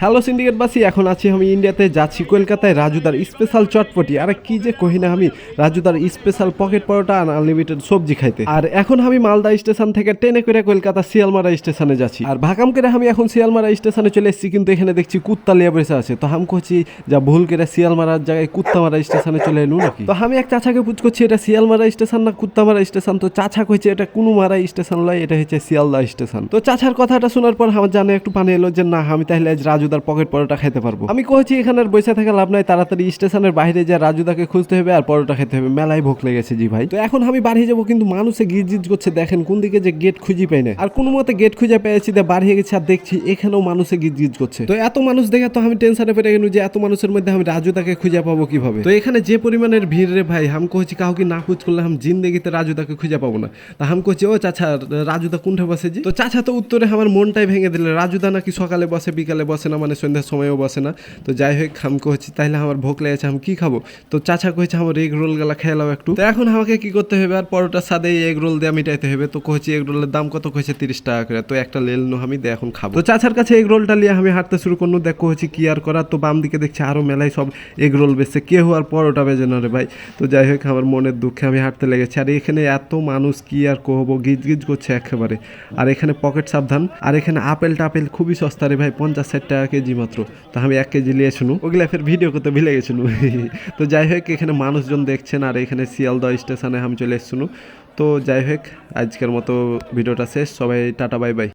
Hello সিন্ডিকেটবাসী, এখন আছি আমি ইন্ডিয়াতে, যাচ্ছি কলকাতায়, রাজুদার স্পেশাল চটপটি। আর কি যে কহি না আমি, রাজুদার স্পেশাল পকেট পরোটা আর আনলিমিটেড সবজি খাইতে। আর এখন আমি মালদা স্টেশন থেকে ট্রেনে করে কলকাতা শিয়ালমারা স্টেশনে যাচ্ছি। আর ভাকাম করে আমি এখন শিয়ালমারা স্টেশনে চলে এসেছি, কিন্তু এখানে দেখছি কুত্তা লিয়া বসে আছে। তো আমি কছি যা ভুল করে শিয়ালমারার জায়গায় কুত্তামারা স্টেশনে চলে এলু নাকি? তো আমি এক চাচাকে পুছ করছি, এটা শিয়ালমারা স্টেশন না কুত্তামারা স্টেশন? তো চাচা কইছে, এটা কোনো মারা স্টেশন লয়, এটা হচ্ছে শিয়ালদা স্টেশন। তো চাচার কথাটা শোনার পর আমার জানে একটু পানি এলো যে, না, আমি তাহলে আজ রাজুদার পকেট পরোটা খেতে পারব। আমি কইছি এখানে আর বসে থাকা লাভ নাই, তাড়াতাড়ি স্টেশনের বাইরে যা রাজুদাকে খুঁজতে হবে আর পরোটা খেতে হবে। মেলায় ভোগ লেগেছে জি ভাই। তো এখন আমি বাড়ি যাব, কিন্তু মানুষে গিজ গিজ করছে, দেখেন কোন দিকে যে গেট খুঁজি পাই না আর কোনো মতে গেট খুঁজে পেয়েছি দিয়ে বাড়িয়ে গেছি আর দেখছি এখানেও মানুষে গিজ গিজ করছে। তো এত মানুষ দেখে তো আমি টেনশনে পেরে গেল যে এত মানুষের মধ্যে আমি রাজুদাকে খুঁজে পাবো কীভাবে? তো এখানে যে পরিমাণের ভিড় রে ভাই, আমি কইছি কাউকে না খুঁজ করলে আমি জিন্দেগিতে রাজুদাকে খুঁজে পাবো না। তা আমি কইছি, ও চাচা, রাজুদা কোনটা বসে জি? তো চাচা তো উত্তরে আমার মনটাই ভেঙে দিলে, রাজুদা নাকি সকালে বসে, বিকালে বসে না? মানে সন্ধ্যার সময়ও বসে না। তো যাই হোক আমি কইছি, তাইলে আমার ভোক লেগেছে আমি কি খাব? তো চাচা কইছে, আমার এগ রোল গেলা খেয়ে নাও একটু। তো এখন আমাকে কি করতে হবে, আর পরোটার সাথে এগ রোল দিয়ে মিটাইতে হবে। তো কইছি এগ রোলের দাম কত? কইছে, তিরিশ টাকা করে। তো একটা লেল নো, আমি দিয়ে এখন খাব। তো চাচার কাছে এগ রোলটা নিয়ে আমি হাঁটতে শুরু করল দেখো হচ্ছে কি আর করার? তো বাম দিকে দেখছি আরও মেলায় সব এগ রোল বেচছে। কেউ আর পরোটা বেজে না রে ভাই। তো যাই হোক, আমার মনের দুঃখে আমি হাঁটতে লেগেছি। আর এখানে এত মানুষ, কি আর কহবো? গিজ গিজ করছে একেবারে। আর এখানে পকেট সাবধান। আর এখানে আপেল টাপেল খুবই সস্তা রে ভাই, পঞ্চাশ ষাট টাকা কেজি মাত্র। তা আমি এক কেজি নিয়েছিল ওগুলা ফের ভিডিও করতে ভিলে গেছিল তো যাই হোক, এখানে মানুষজন দেখছেন আর এখানে শিয়ালদহ স্টেশনে আমি চলে এসেছিল তো যাই হোক, আজকের মতো ভিডিওটা শেষ। সবাই টাটা, বাই বাই।